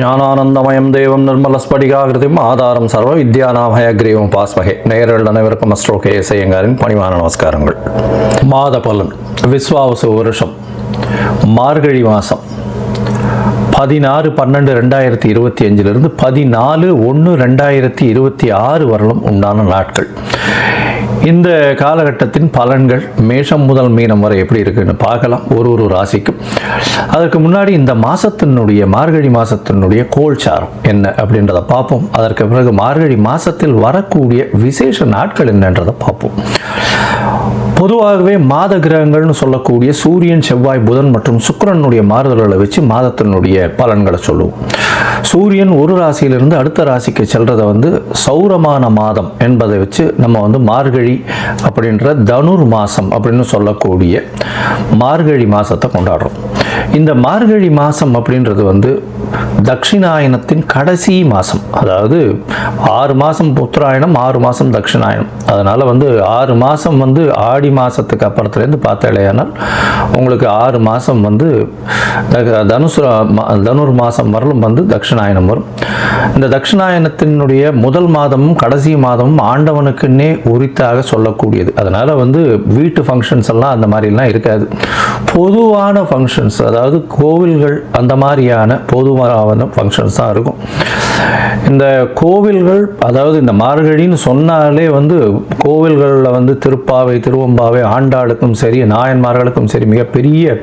ஞானானந்தமயம் தேவம் நிர்மலஸ்படிகாகிருதிம் ஆதாரம் சர்வ வித்யாநாமயக்ரீவம் பாஸ்மகே. நேரில் அனைவருக்கும் அஸ்ட்ரோ கே ஐயங்காரின் பணிவான நமஸ்காரங்கள். மாத பலன் விஸ்வாவசு வருஷம் மார்கழி மாதம் பதினாறு பன்னெண்டு ரெண்டாயிரத்தி இருபத்தி அஞ்சிலிருந்து பதினாலு ஒன்று ரெண்டாயிரத்தி இருபத்தி ஆறு வரலும் உண்டான நாட்கள். இந்த காலகட்டத்தின் பலன்கள் மேஷம் முதல் மீனம் வரை எப்படி இருக்குன்னு பார்க்கலாம். ஒரு ஒரு ராசிக்கும். அதற்கு முன்னாடி இந்த மாதத்தினுடைய மார்கழி மாதத்தினுடைய கோல்சாரம் என்ன அப்படின்றத பார்ப்போம். அதற்கு பிறகு மார்கழி மாதத்தில் வரக்கூடிய விசேஷ நாட்கள் என்னன்றதை பார்ப்போம். பொதுவாகவே மாத கிரகங்கள்னு சொல்லக்கூடிய சூரியன் செவ்வாய் புதன் மற்றும் சுக்கிரனுடைய மாறுதல்களை வச்சு மாதத்தினுடைய பலன்களை சொல்லுவோம். சூரியன் ஒரு ராசியிலிருந்து அடுத்த ராசிக்கு செல்றதை வந்து சௌரமான மாதம் என்பதை வச்சு நம்ம வந்து மார்கழி அப்படின்ற தனுர் மாசம் அப்படின்னு சொல்லக்கூடிய மார்கழி மாசத்தை கொண்டாடுறோம். இந்த மார்கழி மாதம் அப்படின்றது வந்து தட்சிணாயனத்தின் கடைசி மாதம் அதாவது ஆறு மாதம் உத்தராயணம் ஆறு மாதம் தட்சிணாயனம் அதனால் வந்து ஆறு மாதம் வந்து ஆடி மாதத்துக்கு அப்புறத்துலேருந்து பார்த்தாலேயானால் உங்களுக்கு ஆறு மாதம் வந்து த- தனுசு தனுர் மாதம் வரலும் வந்து தட்சிணாயனம் வரும். இந்த தட்சிணாயனத்தினுடைய முதல் மாதமும் கடைசி மாதமும் ஆண்டவனுக்குன்னே உரித்தாக சொல்லக்கூடியது. அதனால் வந்து வீட்டு ஃபங்க்ஷன்ஸ் எல்லாம் அந்த மாதிரிலாம் இருக்காது. பொதுவான ஃபங்க்ஷன்ஸ் அதாவது கோவில்கள் அந்த மாதிரியான பொதுவான ஃபங்க்ஷன்ஸ் தான் இருக்கும். இந்த கோவில்கள் அதாவது இந்த மார்கழின்னு சொன்னாலே வந்து கோவில்களில் வந்து திருப்பாவை திருவம்பாவை ஆண்டாளுக்கும் சரி நாயன்மார்களுக்கும் சரி மிகப்பெரிய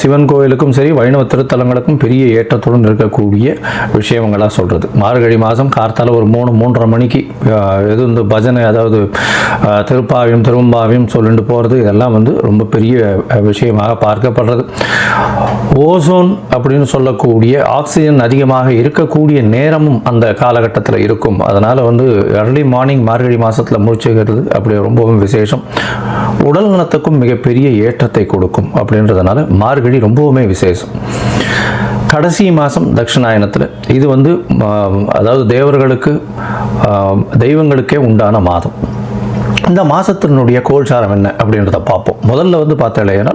சிவன் கோவிலுக்கும் சரி வைணவ திருத்தலங்களுக்கும் பெரிய ஏற்றத்துடன் இருக்கக்கூடிய விஷயங்களாக சொல்கிறது மார்கழி மாதம் கார்த்தால ஒரு மூணு மூன்றரை மணிக்கு எது இந்த பஜனை அதாவது திருப்பாவையும் திருவம்பாவையும் சொல்லிட்டு போகிறது இதெல்லாம் வந்து ரொம்ப பெரிய விஷயமாக பார்க்கப்படுறது. ஓசோன் அப்படின்னு சொல்லக்கூடிய ஆக்சிஜன் அதிகமாக இருக்கக்கூடிய நேரமும் அந்த காலகட்டத்தில் இருக்கும். அதனால் வந்து அர்லி மார்னிங் மார்கழி மாதத்தில் முடிச்சுக்கிறது அப்படி ரொம்பவும் விசேஷம். உடல் நலத்துக்கும் மிகப்பெரிய ஏற்றத்தை கொடுக்கும் அப்படின்றதுனால மார்கழி ரொம்பவுமே விசேஷம். கடைசி மாதம் தட்சிணாயனத்தில் இது வந்து அதாவது தேவர்களுக்கு தெய்வங்களுக்கே உண்டான மாதம். இந்த மாதத்தினுடைய கோல்சாரம் என்ன அப்படின்றத பார்ப்போம். முதல்ல வந்து பார்த்தீங்கன்னா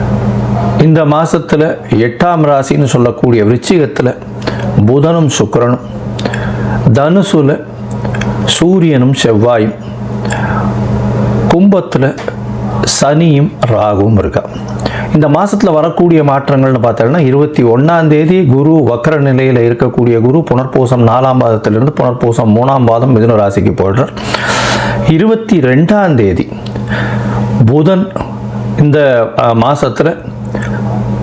இந்த மாதத்தில் எட்டாம் ராசின்னு சொல்லக்கூடிய விருச்சிகத்தில் புதனும் சுக்கரனும். தனுசுல சூரியனும் செவ்வாயும். கும்பத்தில் சனியும் ராகுவும் இருக்கா. இந்த மாதத்தில் வரக்கூடிய மாற்றங்கள்னு பார்த்தோம்னா இருபத்தி ஒன்றாம் தேதி குரு வக்கர நிலையில் இருக்கக்கூடிய குரு புனர்பூசம் நாலாம் பாதத்திலிருந்து புனர்பூசம் மூணாம் பாதம் மிதுன ராசிக்கு போடுறார் இருபத்தி ரெண்டாம் தேதி புதன் இந்த மாதத்தில்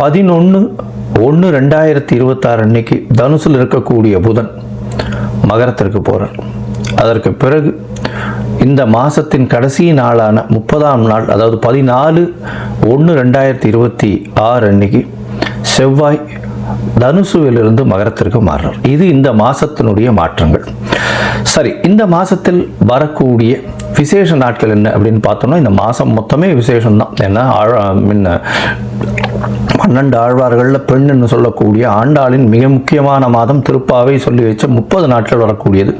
பதினொன்று ஒன்று ரெண்டாயிரத்தி இருபத்தாறு அன்னைக்கு தனுசில் இருக்கக்கூடிய புதன் மகரத்திற்கு போகிறார் அதற்கு பிறகு இந்த மாதத்தின் கடைசி நாளான முப்பதாம் நாள் அதாவது பதினாலு ஒன்று ரெண்டாயிரத்தி இருபத்தி ஆறு அன்னைக்கு செவ்வாய் தனுசுவிலிருந்து மகரத்திற்கு மாறுறார். இது இந்த மாதத்தினுடைய மாற்றங்கள். சரி இந்த மாதத்தில் வரக்கூடிய விசேஷ நாட்கள் என்ன அப்படின்னு பார்த்தோம்னா இந்த மாதம் மொத்தமே விசேஷம் தான் ஏன்னா ஆழ முன்ன பன்னெண்டு ஆழ்வார்களில் பெண்ணுன்னு சொல்லக்கூடிய ஆண்டாளின் மிக முக்கியமான மாதம் திருப்பாவை சொல்லி வச்ச முப்பது நாட்கள் வரக்கூடியது.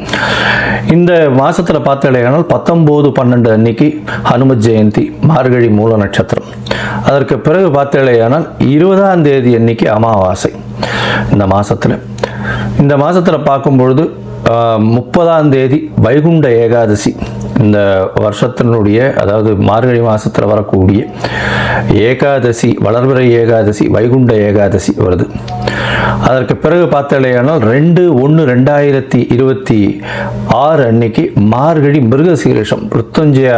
இந்த மாதத்தில் பார்த்தாலேயானால் பத்தொம்போது பன்னெண்டு அன்னைக்கு ஹனுமத் ஜெயந்தி மார்கழி மூல நட்சத்திரம். அதற்கு பிறகு பார்த்தாலேயானால் இருபதாம் தேதி அன்னைக்கு அமாவாசை இந்த மாதத்தில் இந்த மாதத்தில் பார்க்கும்பொழுது முப்பதாம் தேதி வைகுண்ட ஏகாதசி. இந்த வருஷத்தினுடைய அதாவது மார்கழி மாதத்தில் வரக்கூடிய ஏகாதசி வளர்பிறை ஏகாதசி வைகுண்ட ஏகாதசி வருது. அதற்கு பிறகு பார்த்தாலேயானால் ரெண்டு ஒன்று ரெண்டாயிரத்தி இருபத்தி ஆறு அன்னைக்கு மார்கழி மிருகசீரிஷம் மிருத்துஞ்சய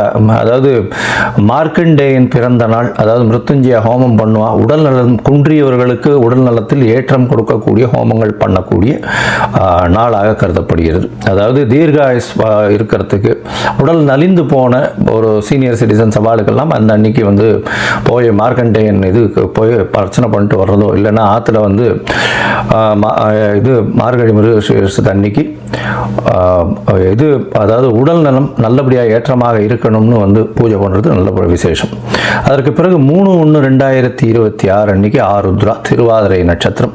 அதாவது மார்க்கண்டேயன் பிறந்த நாள் அதாவது மிருத்துஞ்சய ஹோமம் பண்ணுவான் உடல் நலம் குன்றியவர்களுக்கு உடல் நலத்தில் ஏற்றம் கொடுக்கக்கூடிய ஹோமங்கள் பண்ணக்கூடிய நாளாக கருதப்படுகிறது. அதாவது தீர்காயுஸ் இருக்கிறதுக்கு உடல் நலிந்து போன ஒரு சீனியர் சிட்டிசன் சவாலுக்கெல்லாம் அந்த அன்னைக்கு வந்து போய் மார்க்கண்டேயன் இதுக்கு போய் பிரச்சனை பண்ணிட்டு வர்றதோ இல்லைன்னா ஆற்றுல வந்து மா- இது மார்கழி மிருகசீரிஷத்து அன்னைக்கு இது அதாவது உடல் நலம் நல்லபடியாக ஏற்றமாக இருக்கணும்னு வந்து பூஜை பண்ணுறது நல்ல விசேஷம். அதற்கு பிறகு மூணு ஒன்று ரெண்டாயிரத்தி இருபத்தி ஆறு அன்னைக்கு ஆருத்ரா திருவாதிரை நட்சத்திரம்.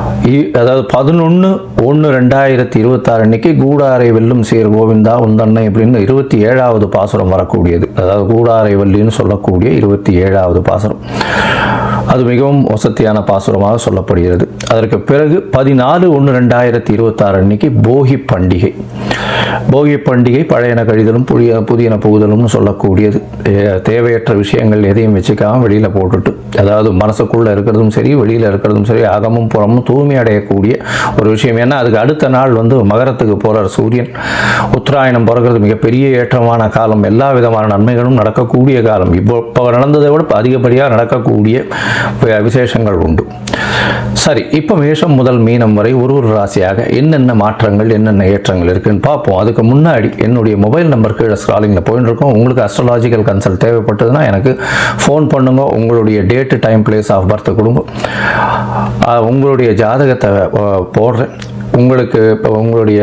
அதாவது பதினொன்று ஒன்று ரெண்டாயிரத்தி இருபத்தாறு அன்னைக்கு கூடாரை வெல்லும் சீர் கோவிந்தா உந்தன்னை அப்படின்னு இருபத்தி ஏழாவது பாசுரம் வரக்கூடியது. அதாவது கூடாரை வள்ளின்னு சொல்லக்கூடிய இருபத்தி ஏழாவது பாசுரம். அது மிகவும் வசதியான பாசுரமாக சொல்லப்படுகிறது. அதற்கு பிறகு பதினாலு ஒன்று ரெண்டாயிரத்தி இருபத்தாறு அன்னைக்கு போகி பண்டிகை. போகி பண்டிகை பழையன கழிதலும் புதிய புதியன புகுதலும்னு சொல்லக்கூடியது. தேவையற்ற விஷயங்கள் எதையும் வச்சுக்காம வெளியில் போட்டுட்டு அதாவது மனசுக்குள்ளே இருக்கிறதும் சரி வெளியில் இருக்கிறதும் சரி அகமும் புறமும் தூய்மை அடையக்கூடிய ஒரு விஷயம். ஏன்னா அதுக்கு அடுத்த நாள் வந்து மகரத்துக்கு போகிறார் சூரியன். உத்தராயணம் பிறகுறது மிகப்பெரிய ஏற்றமான காலம். எல்லா விதமான நன்மைகளும் நடக்கக்கூடிய காலம். இப்போ இப்போ நடந்ததை விட அதிகப்படியாக நடக்கக்கூடிய விசேஷங்கள் உண்டு. சரி இப்போ மேஷம் முதல் மீனம் வரை ஒரு ஒரு ராசியாக என்னென்ன மாற்றங்கள் என்னென்ன ஏற்றங்கள் இருக்குன்னு பார்ப்போம். அதுக்கு முன்னாடி என்னுடைய மொபைல் நம்பர் கீழே ஸ்க்ராலிங்கில் போயின்னு இருக்கோம். உங்களுக்கு அஸ்ட்ராலாஜிக்கல் கன்சல்ட் தேவைப்பட்டதுன்னா எனக்கு ஃபோன் பண்ணுங்க. உங்களுடைய date time place of birth கொடுங்க. உங்களுடைய ஜாத ஜாதகத்தை போடுறேன். உங்களுக்கு இப்போ உங்களுடைய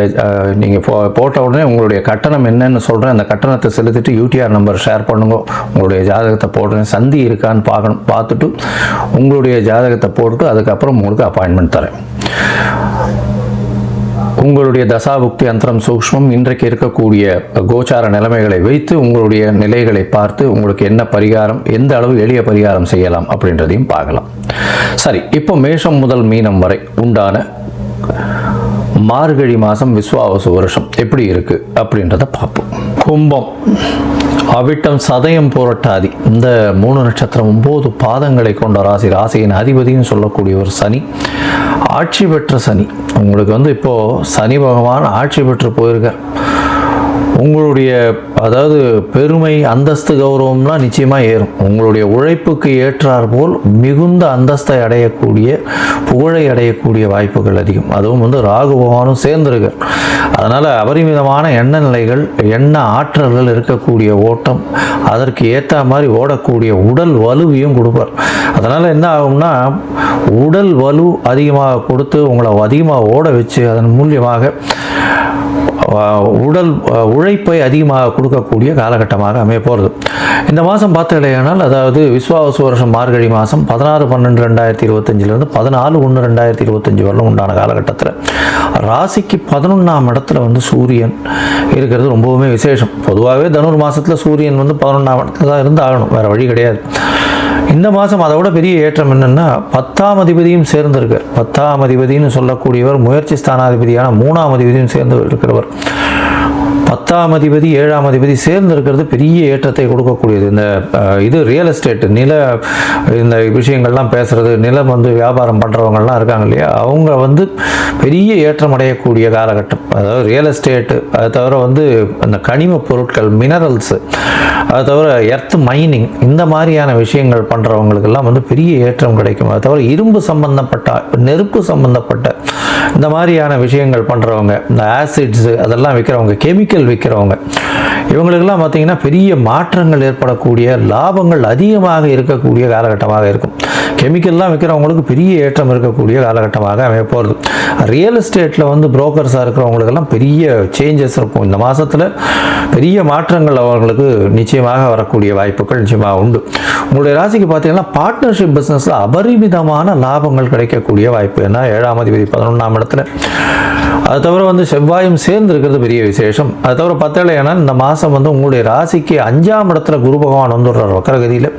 நீங்கள் போ போட்ட உடனே உங்களுடைய கட்டணம் என்னன்னு சொல்கிறேன் அந்த கட்டணத்தை செலுத்திட்டு யூடிஆர் நம்பர் ஷேர் பண்ணுங்க. உங்களுடைய ஜாதகத்தை போடுறேன். சந்தி இருக்கான்னு பார்க்கணும் பார்த்துட்டு உங்களுடைய ஜாதகத்தை போட்டுட்டு அதுக்கப்புறம் உங்களுக்கு அப்பாயின்மெண்ட் தரேன். உங்களுடைய தசாபுக்தி அந்தரம் சூக்ஷ்மம் இன்றைக்கு இருக்கக்கூடிய கோச்சார நிலைமைகளை வைத்து உங்களுடைய நிலைகளை பார்த்து உங்களுக்கு என்ன பரிகாரம் எந்த அளவு எளிய பரிகாரம் செய்யலாம் அப்படின்றதையும் பார்க்கலாம். சரி இப்போ மேஷம் முதல் மீனம் வரை உண்டான மார்கழி மாதம் விஸ்வாவசு வருஷம் எப்படி இருக்குது அப்படின்றத பார்ப்போம். கும்பம். அவிட்டம் சதயம் புரட்டாதி. இந்த மூணு நட்சத்திரம் ஒன்பது பாதங்களை கொண்ட ராசி. ராசியின் அதிபதியும் சொல்லக்கூடிய ஒரு சனி ஆட்சி பெற்ற சனி. உங்களுக்கு வந்து இப்போ சனி பகவான் ஆட்சி பெற்று போயிருக்கார். உங்களுடைய அதாவது பெருமை அந்தஸ்து கௌரவம்லாம் நிச்சயமாக ஏறும். உங்களுடைய உழைப்புக்கு ஏற்றார் போல் மிகுந்த அந்தஸ்தை அடையக்கூடிய புகழை அடையக்கூடிய வாய்ப்புகள் அதிகம். அதுவும் வந்து ராகு பகவானும் சேர்ந்திருக்கார். அதனால் அபரிமிதமான எண்ண நிலைகள் எண்ண ஆற்றல்கள் இருக்கக்கூடிய ஓட்டம் அதற்கு ஏற்ற மாதிரி ஓடக்கூடிய உடல் வலுவையும் கொடுப்பார். அதனால் என்ன ஆகும்னா உடல் வலு அதிகமாக கொடுத்து உங்களை அதிகமாக ஓட வச்சு அதன் மூலியமாக உடல் உழைப்பை அதிகமாக கொடுக்கக்கூடிய காலகட்டமாக அமைய போகிறது இந்த மாதம் பார்த்தீங்கன்னா அதாவது விஸ்வாவசு வருஷம் மார்கழி மாதம் பதினாறு பன்னெண்டு ரெண்டாயிரத்தி இருபத்தஞ்சிலேருந்து பதினாலு ஒன்று ரெண்டாயிரத்தி இருபத்தஞ்சி வரலும் உண்டான காலகட்டத்தில். ராசிக்கு பதினொன்றாம் இடத்துல வந்து சூரியன் இருக்கிறது ரொம்பவுமே விசேஷம். பொதுவாகவே தனுர் மாதத்தில் சூரியன் வந்து பதினொன்றாம் இடத்துல தான் இருந்து ஆகணும் வேறு வழி கிடையாது. இந்த மாதம் அதை விட பெரிய ஏற்றம் என்னென்னா பத்தாம் அதிபதியும் சேர்ந்திருக்கார். பத்தாம் அதிபதினு சொல்லக்கூடியவர் முயற்சி ஸ்தானாதிபதியான மூணாம் அதிபதியும் சேர்ந்து இருக்கிறவர். பத்தாம் அதிபதி ஏழாம் அதிபதி சேர்ந்து இருக்கிறது பெரிய ஏற்றத்தை கொடுக்கக்கூடியது. இந்த இது ரியல் எஸ்டேட் நில இந்த விஷயங்கள்லாம் பேசுகிறது நிலம் வந்து வியாபாரம் பண்ணுறவங்கலாம் இருக்காங்க இல்லையா? அவங்க வந்து பெரிய ஏற்றம் அடையக்கூடிய காலகட்டம். அதாவது ரியல் எஸ்டேட்டு அது தவிர வந்து அந்த கனிம பொருட்கள் மினரல்ஸு அது தவிர எர்த் மைனிங் இந்த மாதிரியான விஷயங்கள் பண்ணுறவங்களுக்கெல்லாம் வந்து பெரிய ஏற்றம் கிடைக்கும். அது தவிர இரும்பு சம்பந்தப்பட்ட நெருப்பு சம்பந்தப்பட்ட இந்த மாதிரியான விஷயங்கள் பண்ணுறவங்க இந்த ஆசிட்ஸு அதெல்லாம் விற்கிறவங்க கெமிக்கல் விற்கிறவங்க இவங்களுக்கெல்லாம் பார்த்திங்கன்னா பெரிய மாற்றங்கள் ஏற்படக்கூடிய லாபங்கள் அதிகமாக இருக்கக்கூடிய காலகட்டமாக இருக்கும். கெமிக்கல்லாம் விற்கிறவங்களுக்கு பெரிய ஏற்றம் இருக்கக்கூடிய காலகட்டமாக அமைய போகிறது ரியல் எஸ்டேட்டில் வந்து புரோக்கர்ஸாக இருக்கிறவங்களுக்கெல்லாம் பெரிய சேஞ்சஸ் இருக்கும். இந்த மாதத்தில் பெரிய மாற்றங்கள் அவர்களுக்கு நிச்சயமாக வரக்கூடிய வாய்ப்புகள் நிச்சயமாக உண்டு. உங்களுடைய ராசிக்கு பார்த்தீங்கன்னா பார்ட்னர்ஷிப் பிஸ்னஸில் அபரிமிதமான லாபங்கள் கிடைக்கக்கூடிய வாய்ப்பு ஏன்னா ஏழாம் அதிபதி பதினொன்றாம் இடத்துல. அது தவிர வந்து செவ்வாயும் சேர்ந்து இருக்கிறது பெரிய விசேஷம். அது தவிர பத்தலை ஏன்னா இந்த மாதம் வந்து உங்களுடைய ராசிக்கு அஞ்சாம் இடத்துல குரு பகவான் வந்துடுறார் வக்கரகதியில்.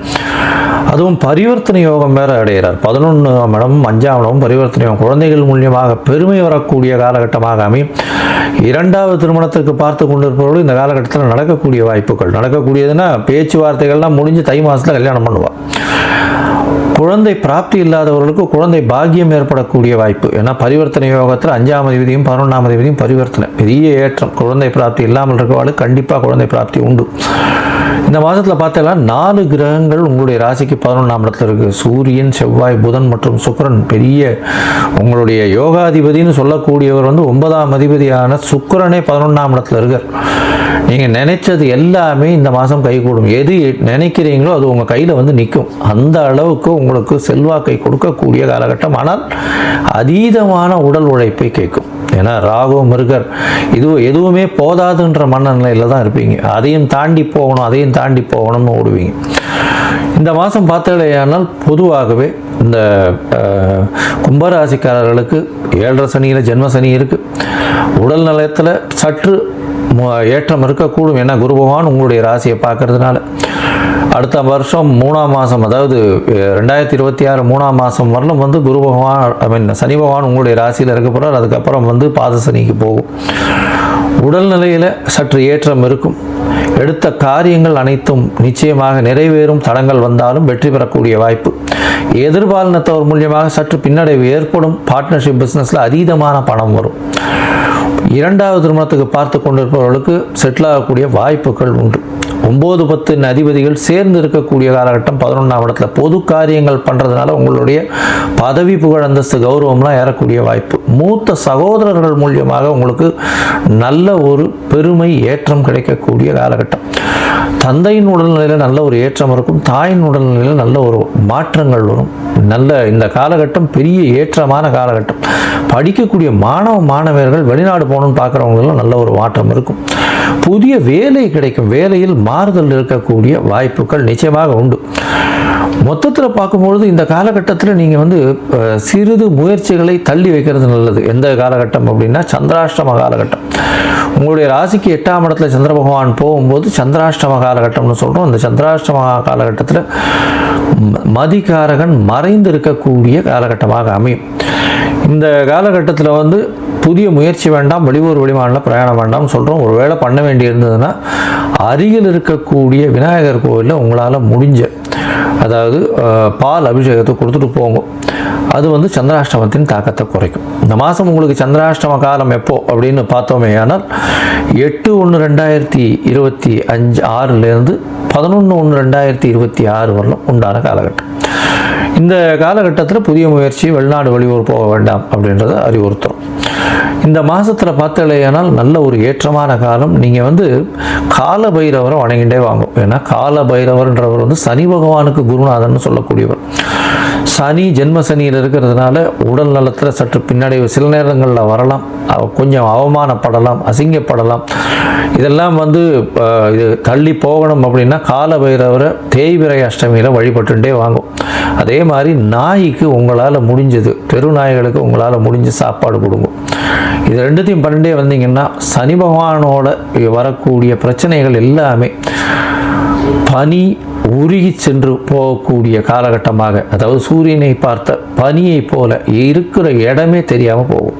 அதுவும் பரிவர்த்தனை யோகம் வேற அடைகிறார். பதினொன்றாம் இடமும் அஞ்சாம் இடமும் பரிவர்த்தனை யோகம். குழந்தைகள் மூலியமாக பெருமை வரக்கூடிய காலகட்டமாக அமையும். இரண்டாவது திருமணத்துக்கு பார்த்து கொண்டிருப்பவர்கள் இந்த காலகட்டத்தில் நடக்கக்கூடிய வாய்ப்புகள். நடக்கக்கூடியதுன்னா பேச்சுவார்த்தைகள்லாம் முடிஞ்சு தை மாதத்தில் கல்யாணம் பண்ணுவாள் குழந்தை பிராப்தி இல்லாதவர்களுக்கு குழந்தை பாக்கியம் ஏற்படக்கூடிய வாய்ப்பு. ஏன்னா பரிவர்த்தனை யோகத்தில் அஞ்சாம் அதிபதியும் பதினொன்றாம் அதிபதியும் பரிவர்த்தனை. பெரிய ஏற்றம். குழந்தை பிராப்தி இல்லாமல் இருக்கவாளுக்கு கண்டிப்பாக குழந்தை பிராப்தி உண்டு. இந்த மாதத்தில் பார்த்தீங்கன்னா நாலு கிரகங்கள் உங்களுடைய ராசிக்கு பதினொன்றாம் இடத்துல இருக்குது சூரியன் செவ்வாய் புதன் மற்றும் சுக்கிரன். பெரிய உங்களுடைய யோகாதிபதினு சொல்லக்கூடியவர் வந்து ஒன்பதாம் அதிபதியான சுக்கரனே பதினொன்றாம் இடத்துல இருக்கார். நீங்கள் நினைச்சது எல்லாமே இந்த மாதம் கைகூடும். எது நினைக்கிறீங்களோ அது உங்கள் கையில் வந்து நிற்கும் அந்த அளவுக்கு உங்களுக்கு செல்வாக்கை கொடுக்கக்கூடிய காலகட்டம். ஆனால் அதீதமான உடல் உழைப்பை கேட்கும். ஏன்னா ராகு மிருகர் இது எதுவுமே போதாதுன்ற மனநிலையில் தான் இருப்பீங்க. அதையும் தாண்டி போகணும் அதையும் தாண்டி போகணும்னு ஓடுவீங்க. இந்த மாதம் பார்த்தாலேயானால் பொதுவாகவே இந்த கும்பராசிக்காரர்களுக்கு ஏழரை சனியில் ஜென்ம சனி இருக்குது உடல் நலத்தில் சற்று ஏற்றம் இருக்கக்கூடும். ஏன்னா குரு பகவான் உங்களுடைய ராசியை பார்க்கறதுனால. அடுத்த வருஷம் மூணாம் மாதம் அதாவது ரெண்டாயிரத்தி இருபத்தி ஆறு மூணாம் மாதம் வரலும் வந்து குரு பகவான் ஐ மீன் சனி பகவான் உங்களுடைய ராசியில் இருக்க போகிறார் அதுக்கப்புறம் வந்து பாத சனிக்கு போகும். உடல்நிலையில் சற்று ஏற்றம் இருக்கும். எடுத்த காரியங்கள் அனைத்தும் நிச்சயமாக நிறைவேறும் தடங்கள் வந்தாலும் வெற்றி பெறக்கூடிய வாய்ப்பு. எதிர்பாலினத்தவர் மூலியமாக சற்று பின்னடைவு ஏற்படும். பார்ட்னர்ஷிப் பிஸ்னஸில் அதீதமான பணம் வரும். இரண்டாவது திருமணத்துக்கு பார்த்து கொண்டிருப்பவர்களுக்கு செட்டில் ஆகக்கூடிய வாய்ப்புகள் உண்டு. ஒம்பது பத்து அதிபதிகள் சேர்ந்து இருக்கக்கூடிய காலகட்டம் பதினொன்றாம் இடத்துல பொது காரியங்கள் பண்ணுறதுனால உங்களுடைய பதவி புகழ் அந்தஸ்து கௌரவம்லாம் ஏறக்கூடிய வாய்ப்பு. மூத்த சகோதரர்கள் மூலியமாக உங்களுக்கு நல்ல ஒரு பெருமை ஏற்றம் கிடைக்கக்கூடிய காலகட்டம். தந்தையின் உடல்நிலையில் நல்ல ஒரு ஏற்றம் இருக்கும். தாயின் உடல்நிலையில் நல்ல ஒரு மாற்றங்கள் வரும். நல்ல இந்த காலகட்டம் பெரிய ஏற்றமான காலகட்டம். படிக்கக்கூடிய மாணவ மாணவர்கள் வெளிநாடு போகணும்னு பார்க்குறவங்களும் நல்ல ஒரு மாற்றம் இருக்கும். புதிய வேலை கிடைக்கும். வேலையில் மாறுதல் இருக்கக்கூடிய வாய்ப்புகள் நிச்சயமாக உண்டு. மொத்தத்தில் பார்க்கும்பொழுது இந்த காலகட்டத்தில் நீங்கள் வந்து சிறிது முயற்சிகளை தள்ளி வைக்கிறது நல்லது. எந்த காலகட்டம் அப்படின்னா சந்திராஷ்டம காலகட்டம். உங்களுடைய ராசிக்கு எட்டாம் இடத்துல சந்திர பகவான் போகும்போது சந்திராஷ்டம காலகட்டம்னு சொல்கிறோம் அந்த சந்திராஷ்டம காலகட்டத்தில் மதிகாரகன் மறைந்து இருக்கக்கூடிய காலகட்டமாக அமையும். இந்த காலகட்டத்தில் வந்து புதிய முயற்சி வேண்டாம் வெளியூர் வெளிமாநில பிரயாணம் வேண்டாம்னு சொல்கிறோம் ஒரு வேளை பண்ண வேண்டி இருந்ததுன்னா அருகில் இருக்கக்கூடிய விநாயகர் கோவிலில் உங்களால் முடிஞ்ச அதாவது பால் அபிஷேகத்தை கொடுத்துட்டு போங்க. அது வந்து சந்திராஷ்டமத்தின் தாக்கத்தை குறைக்கும். இந்த மாதம் உங்களுக்கு சந்திராஷ்டம காலம் எப்போ அப்படின்னு பார்த்தோமே ஆனால் எட்டு ஒன்று ரெண்டாயிரத்தி இருபத்தி அஞ்சு ஆறுலேருந்து பதினொன்று ஒன்று ரெண்டாயிரத்தி இருபத்தி ஆறு வரலும் உண்டான காலகட்டம். இந்த காலகட்டத்தில் புதிய முயற்சி வெளிநாடு வெளியூர் போக வேண்டாம் அப்படின்றத அறிவுறுத்துறோம். இந்த மாதத்தில் பார்த்தலையானால் நல்ல ஒரு ஏற்றமான காலம். நீங்கள் வந்து கால பைரவரை வணங்கிட்டே வாங்கும் ஏன்னா கால பைரவர்ன்றவர் வந்து சனி பகவானுக்கு குருநாதன் சொல்லக்கூடியவர். சனி ஜென்ம சனியில் இருக்கிறதுனால உடல் நலத்தில் சற்று பின்னடைவு சில நேரங்களில் வரலாம். கொஞ்சம் அவமானப்படலாம் அசிங்கப்படலாம். இதெல்லாம் வந்து இது தள்ளி போகணும் அப்படின்னா கால பைரவரை தேய்விரை அஷ்டமியில் வழிபட்டுட்டே வாங்கும். அதே மாதிரி நாய்க்கு உங்களால் முடிஞ்சது தெரு நாய்களுக்கு உங்களால் முடிஞ்ச சாப்பாடு கொடுங்க. இது ரெண்டுத்தையும் பண்ணிட்டே வந்தீங்கன்னா சனி பகவானோட வரக்கூடிய பிரச்சனைகள் எல்லாமே பனி உருகி சென்று போகக்கூடிய காலகட்டமாக அதாவது சூரியனை பார்த்த பனியைப் போல இருக்கிற இடமே தெரியாமல் போகும்.